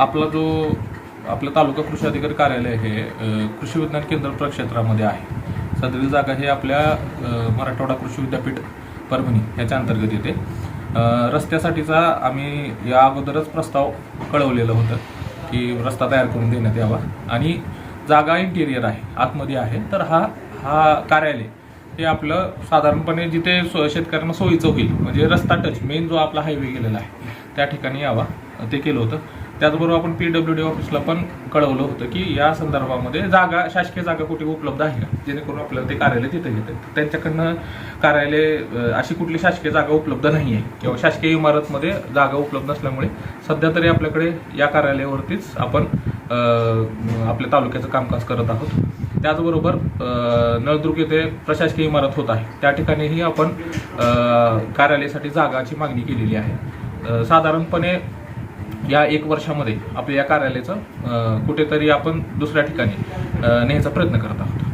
आपला जो आपलं तालुका कृषी अधिकारी कार्यालय हे कृषी विज्ञान केंद्र प्रक्षेत्रामध्ये आहे. सदरील जागा हे आपल्या मराठवाडा कृषी विद्यापीठ परभणी ह्याच्या अंतर्गत येते. रस्त्यासाठीचा आम्ही या अगोदरच प्रस्ताव कळवलेलं होतं की रस्ता तयार करून देण्यात यावा. आणि जागा इंटेरियर आहे आतमध्ये आहे. तर हा हा कार्यालय हे आपलं साधारणपणे जिथे शेतकऱ्यांना सोयीचं होईल म्हणजे रस्ता टच मेन जो आपला हायवे गेलेला आहे त्या ठिकाणी यावा. ते केलं होतं. त्याचबरोबर आपण पी डब्ल्यू डी ऑफिसला पण कळवलं होतं की या संदर्भामध्ये जागा शासकीय जागा कुठे उपलब्ध आहे का? जेणेकरून आपल्याला ते कार्यालय तिथे येतं. त्यांच्याकडनं कार्यालय अशी कुठली शासकीय जागा उपलब्ध नाही आहे किंवा शासकीय इमारतमध्ये जागा उपलब्ध नसल्यामुळे सध्या तरी आपल्याकडे या कार्यालयावरतीच आपण आपल्या तालुक्याचं कामकाज करत आहोत. त्याचबरोबर नळदुर्ग येथे प्रशासकीय इमारत होत आहे. त्या ठिकाणीही आपण कार्यालयासाठी जागाची मागणी केलेली आहे. साधारणपणे या एक वर्षामध्ये आपल्या या कार्यालयाचं कुठेतरी आपण दुसऱ्या ठिकाणी अं, नेण्याचा प्रयत्न करत आहोत.